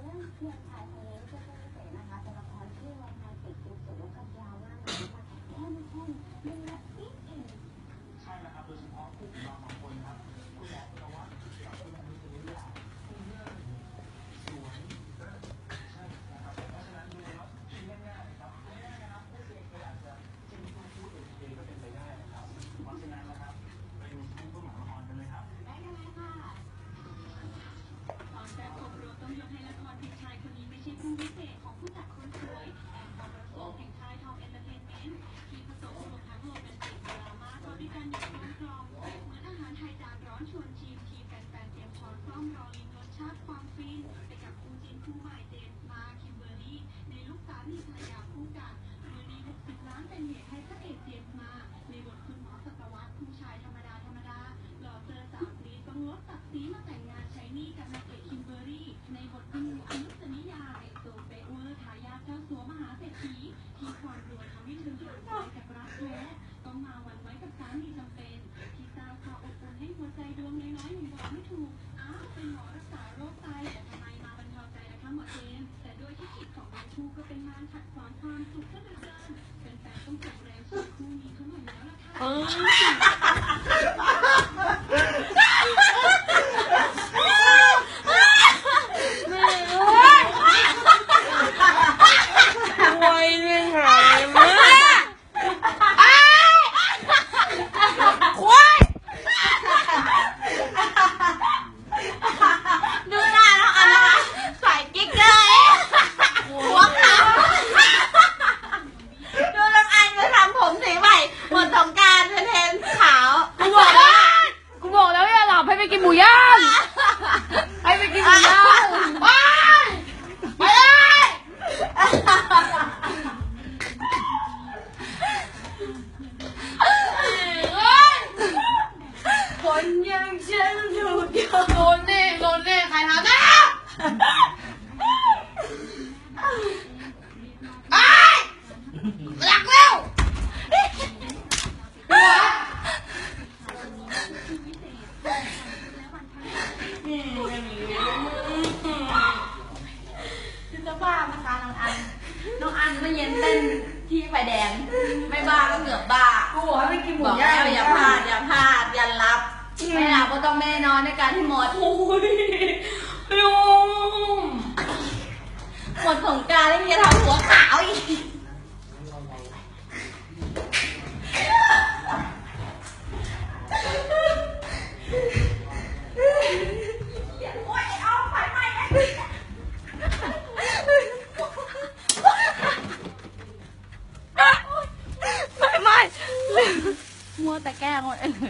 เรื่องเพียงชายทะเลเจ้าพิเศษนะคะเป็นละครที่ลงทางติดติวยาวมากนะคะแค่นิดเอง ใช่แล้วครับโดยเฉพาะผู้บาง ความรวยทำให้เธอห่างไกลจากรักแท้ต้องมาหวั่นไหวกับสามีจำเป็นที่สร้างความอบอุ่นให้หัวใจดวงน้อยๆอย่างบอกไม่ถูกอ้าวเป็นหมอรักษาโรคไตแต่ทำไมมาบรรเทาใจนะคะหมอเจมส์แต่ด้วยที่คิดของทั้งคู่ก็เป็นงานขัดขวางความสุขซะเหลือเกินเป็นแฟนต้องส่งแรงเชียร์คู่นี้เขาหน่อยแล้วล่ะค่ะ ไว้ยังไงมาควาย ดูหน้าน้องอันนะคะใส่กิ๊กเลยหัวขาวดูน้องอันจะทำผมสีใหม่หมดสงกรารเป็นเทนขาว กูบอกแล้วกูบอกแล้วอย่าหลับให้ไปกินหมูย่างให้ไปกินหมูย่างไปไปเลย คนยังฉันถูกโยนโดนแน่โดนแน่ใครทำนะไอ้หลักเร็วคือจะบ้านะคะน้องอัน น้องอันเมื่อเย็นเต้น ที่ไฟแดง ไม่บ้าก็เกือบบ้า กูบอกให้ไปกินหมูบอกย่าแล้งวอย่าพลาดอย่าพลาดอย่ารับไม่หลับก็ต้องแน่นอนในการที่หมดลุง หมดสงกรารแล้วยังจะทำหัวขาวอีกโอ๊ยเอาไฟไหม้แล้ว แต่แกล้งคนอื่น